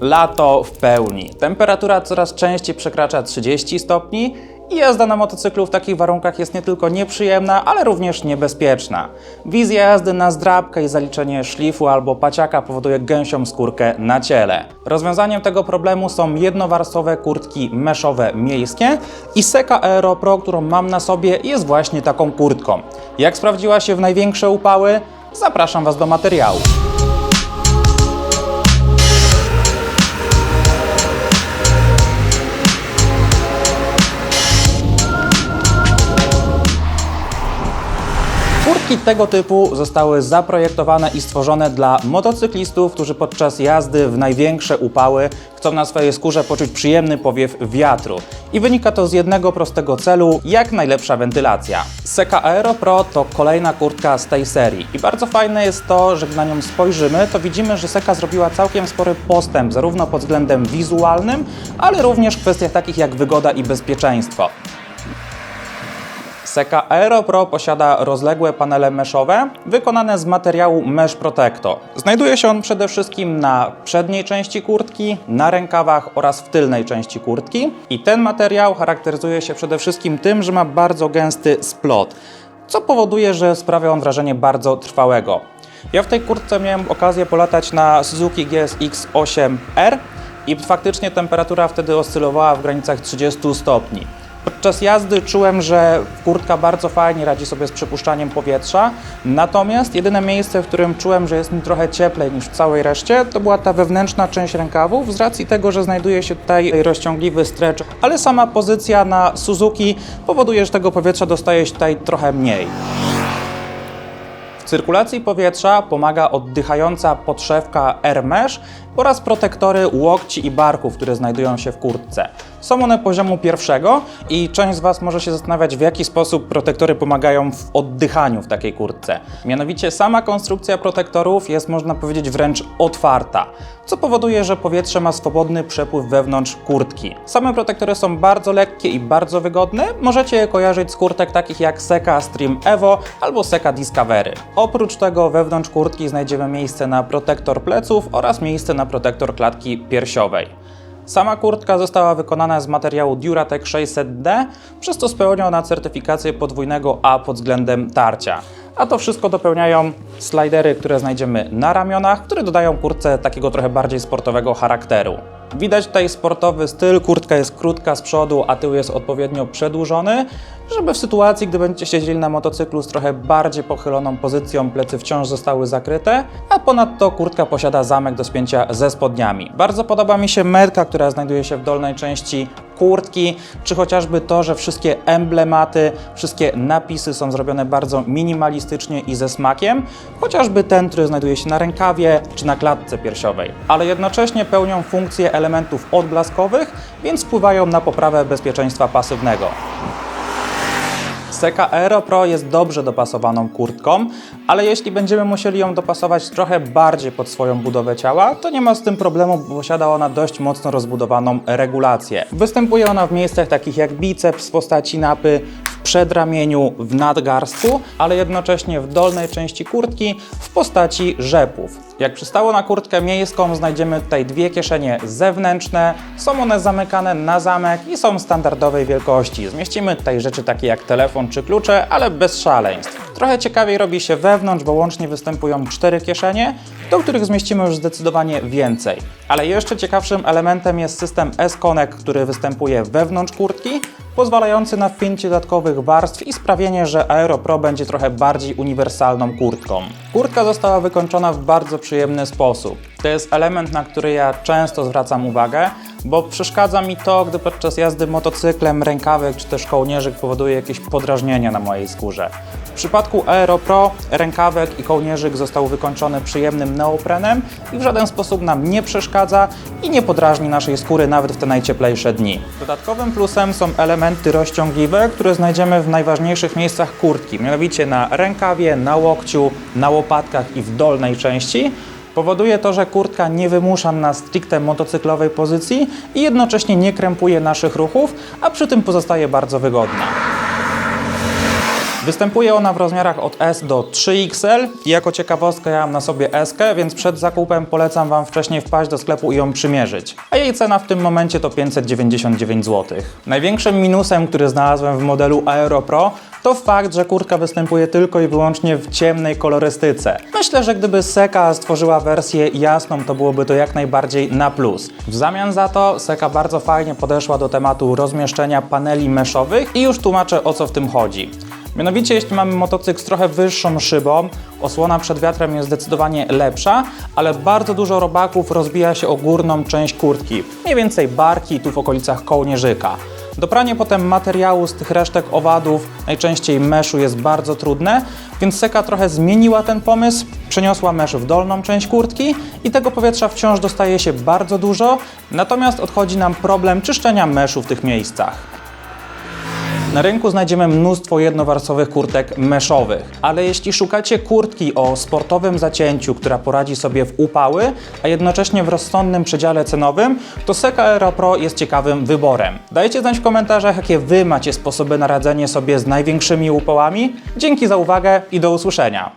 Lato w pełni. Temperatura coraz częściej przekracza 30 stopni i jazda na motocyklu w takich warunkach jest nie tylko nieprzyjemna, ale również niebezpieczna. Wizja jazdy na zdrabkę i zaliczenie szlifu albo paciaka powoduje gęsią skórkę na ciele. Rozwiązaniem tego problemu są jednowarstwowe kurtki meszowe miejskie i Seka Aero Pro, którą mam na sobie, jest właśnie taką kurtką. Jak sprawdziła się w największe upały? Zapraszam Was do materiału. Kurtki tego typu zostały zaprojektowane i stworzone dla motocyklistów, którzy podczas jazdy w największe upały chcą na swojej skórze poczuć przyjemny powiew wiatru. I wynika to z jednego prostego celu, jak najlepsza wentylacja. Seka Aero Pro to kolejna kurtka z tej serii. I bardzo fajne jest to, że gdy na nią spojrzymy, to widzimy, że Seka zrobiła całkiem spory postęp, zarówno pod względem wizualnym, ale również w kwestiach takich jak wygoda i bezpieczeństwo. Seka Aero Pro posiada rozległe panele meszowe wykonane z materiału Mesh Protecto. Znajduje się on przede wszystkim na przedniej części kurtki, na rękawach oraz w tylnej części kurtki. I ten materiał charakteryzuje się przede wszystkim tym, że ma bardzo gęsty splot, co powoduje, że sprawia on wrażenie bardzo trwałego. Ja w tej kurtce miałem okazję polatać na Suzuki GSX 8R i faktycznie temperatura wtedy oscylowała w granicach 30 stopni. Podczas jazdy czułem, że kurtka bardzo fajnie radzi sobie z przepuszczaniem powietrza, natomiast jedyne miejsce, w którym czułem, że jest mi trochę cieplej niż w całej reszcie, to była ta wewnętrzna część rękawów, z racji tego, że znajduje się tutaj rozciągliwy stretch, ale sama pozycja na Suzuki powoduje, że tego powietrza dostaje się tutaj trochę mniej. Cyrkulacji powietrza pomaga oddychająca podszewka Air Mesh oraz protektory łokci i barków, które znajdują się w kurtce. Są one poziomu pierwszego i część z Was może się zastanawiać, w jaki sposób protektory pomagają w oddychaniu w takiej kurtce. Mianowicie sama konstrukcja protektorów jest, można powiedzieć, wręcz otwarta, co powoduje, że powietrze ma swobodny przepływ wewnątrz kurtki. Same protektory są bardzo lekkie i bardzo wygodne. Możecie je kojarzyć z kurtek takich jak Seka Stream Evo albo Seka Discovery. Oprócz tego wewnątrz kurtki znajdziemy miejsce na protektor pleców oraz miejsce na protektor klatki piersiowej. Sama kurtka została wykonana z materiału Duratec 600D, przez co spełnia ona certyfikację podwójnego A pod względem tarcia. A to wszystko dopełniają slidery, które znajdziemy na ramionach, które dodają kurtce takiego trochę bardziej sportowego charakteru. Widać tutaj sportowy styl, kurtka jest krótka z przodu, a tył jest odpowiednio przedłużony, żeby w sytuacji, gdy będziecie siedzieli na motocyklu z trochę bardziej pochyloną pozycją, plecy wciąż zostały zakryte, a ponadto kurtka posiada zamek do spięcia ze spodniami. Bardzo podoba mi się metka, która znajduje się w dolnej części kurtki, czy chociażby to, że wszystkie emblematy, wszystkie napisy są zrobione bardzo minimalistycznie i ze smakiem, chociażby ten, który znajduje się na rękawie czy na klatce piersiowej, ale jednocześnie pełnią funkcję elementów odblaskowych, więc wpływają na poprawę bezpieczeństwa pasywnego. Seka Aero Pro jest dobrze dopasowaną kurtką, ale jeśli będziemy musieli ją dopasować trochę bardziej pod swoją budowę ciała, to nie ma z tym problemu, bo posiada ona dość mocno rozbudowaną regulację. Występuje ona w miejscach takich jak biceps w postaci napy, przedramieniu, w nadgarstku, ale jednocześnie w dolnej części kurtki w postaci rzepów. Jak przystało na kurtkę miejską, znajdziemy tutaj dwie kieszenie zewnętrzne. Są one zamykane na zamek i są standardowej wielkości. Zmieścimy tutaj rzeczy takie jak telefon czy klucze, ale bez szaleństw. Trochę ciekawiej robi się wewnątrz, bo łącznie występują cztery kieszenie, do których zmieścimy już zdecydowanie więcej. Ale jeszcze ciekawszym elementem jest system S-Connect, który występuje wewnątrz kurtki, pozwalający na wpięcie dodatkowych warstw i sprawienie, że Aero Pro będzie trochę bardziej uniwersalną kurtką. Kurtka została wykończona w bardzo przyjemny sposób. To jest element, na który ja często zwracam uwagę, bo przeszkadza mi to, gdy podczas jazdy motocyklem rękawek czy też kołnierzyk powoduje jakieś podrażnienia na mojej skórze. W przypadku Aero Pro rękawek i kołnierzyk został wykończony przyjemnym neoprenem i w żaden sposób nam nie przeszkadza i nie podrażni naszej skóry nawet w te najcieplejsze dni. Dodatkowym plusem są elementy rozciągliwe, które znajdziemy w najważniejszych miejscach kurtki, mianowicie na rękawie, na łokciu, na łopatkach i w dolnej części. Powoduje to, że kurtka nie wymusza na stricte motocyklowej pozycji i jednocześnie nie krępuje naszych ruchów, a przy tym pozostaje bardzo wygodna. Występuje ona w rozmiarach od S do 3XL i jako ciekawostkę ja mam na sobie S, więc przed zakupem polecam Wam wcześniej wpaść do sklepu i ją przymierzyć. A jej cena w tym momencie to 599 zł. Największym minusem, który znalazłem w modelu Aero Pro to fakt, że kurtka występuje tylko i wyłącznie w ciemnej kolorystyce. Myślę, że gdyby Seka stworzyła wersję jasną, to byłoby to jak najbardziej na plus. W zamian za to Seka bardzo fajnie podeszła do tematu rozmieszczenia paneli meszowych i już tłumaczę o co w tym chodzi. Mianowicie, jeśli mamy motocykl z trochę wyższą szybą, osłona przed wiatrem jest zdecydowanie lepsza, ale bardzo dużo robaków rozbija się o górną część kurtki, mniej więcej barki tu w okolicach kołnierzyka. Dopranie potem materiału z tych resztek owadów, najczęściej meszu, jest bardzo trudne, więc Seka trochę zmieniła ten pomysł, przeniosła mesz w dolną część kurtki i tego powietrza wciąż dostaje się bardzo dużo, natomiast odchodzi nam problem czyszczenia meszu w tych miejscach. Na rynku znajdziemy mnóstwo jednowarstwowych kurtek meszowych, ale jeśli szukacie kurtki o sportowym zacięciu, która poradzi sobie w upały, a jednocześnie w rozsądnym przedziale cenowym, to Seka Aero Pro jest ciekawym wyborem. Dajcie znać w komentarzach, jakie Wy macie sposoby na radzenie sobie z największymi upałami. Dzięki za uwagę i do usłyszenia.